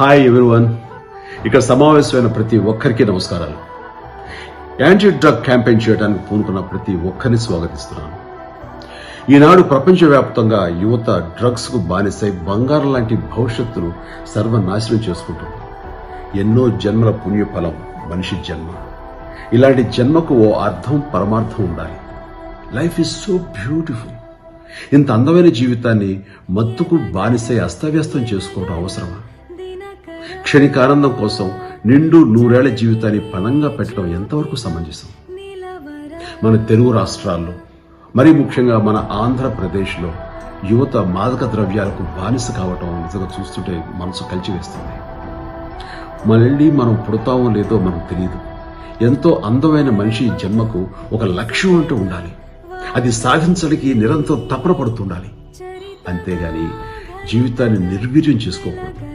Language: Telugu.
హాయ్ ఎవ్రీవన్ ఇక్కడ సమావేశమైన ప్రతి ఒక్కరికి నమస్కారాలు. యాంటీ డ్రగ్ క్యాంపెయిన్ చేయడానికి పూనుకున్న ప్రతి ఒక్కరిని స్వాగతిస్తున్నాను. ఈనాడు ప్రపంచవ్యాప్తంగా యువత డ్రగ్స్కు బానిసై బంగారం లాంటి భవిష్యత్తును సర్వనాశనం చేసుకుంటుంది. ఎన్నో జన్మల పుణ్యఫలం మనిషి జన్మ. ఇలాంటి జన్మకు ఓ అర్థం పరమార్థం ఉండాలి. లైఫ్ ఈజ్ సో బ్యూటిఫుల్ ఇంత అందమైన జీవితాన్ని మత్తుకు బానిసై అస్తవ్యస్తం చేసుకోవడం అవసరమా? క్షణికానందం కోసం నిండు నూరేళ్ళ జీవితాన్ని పణంగా పెట్టడం ఎంతవరకు సమంజసం? మన తెలుగు రాష్ట్రాల్లో మరీ ముఖ్యంగా మన ఆంధ్రప్రదేశ్లో యువత మాదక ద్రవ్యాలకు బానిస కావటం నిజంగా చూస్తుంటే మనసు కలిచివేస్తుంది మళ్ళీ మనం పుడతామో లేదో మనకు తెలియదు ఎంతో అందమైన మనిషి జన్మకు ఒక లక్ష్యం అంటూ ఉండాలి. అది సాధించడానికి నిరంతరం తపన పడుతుండాలి. అంతేగాని జీవితాన్ని నిర్వీర్యం చేసుకోకూడదు.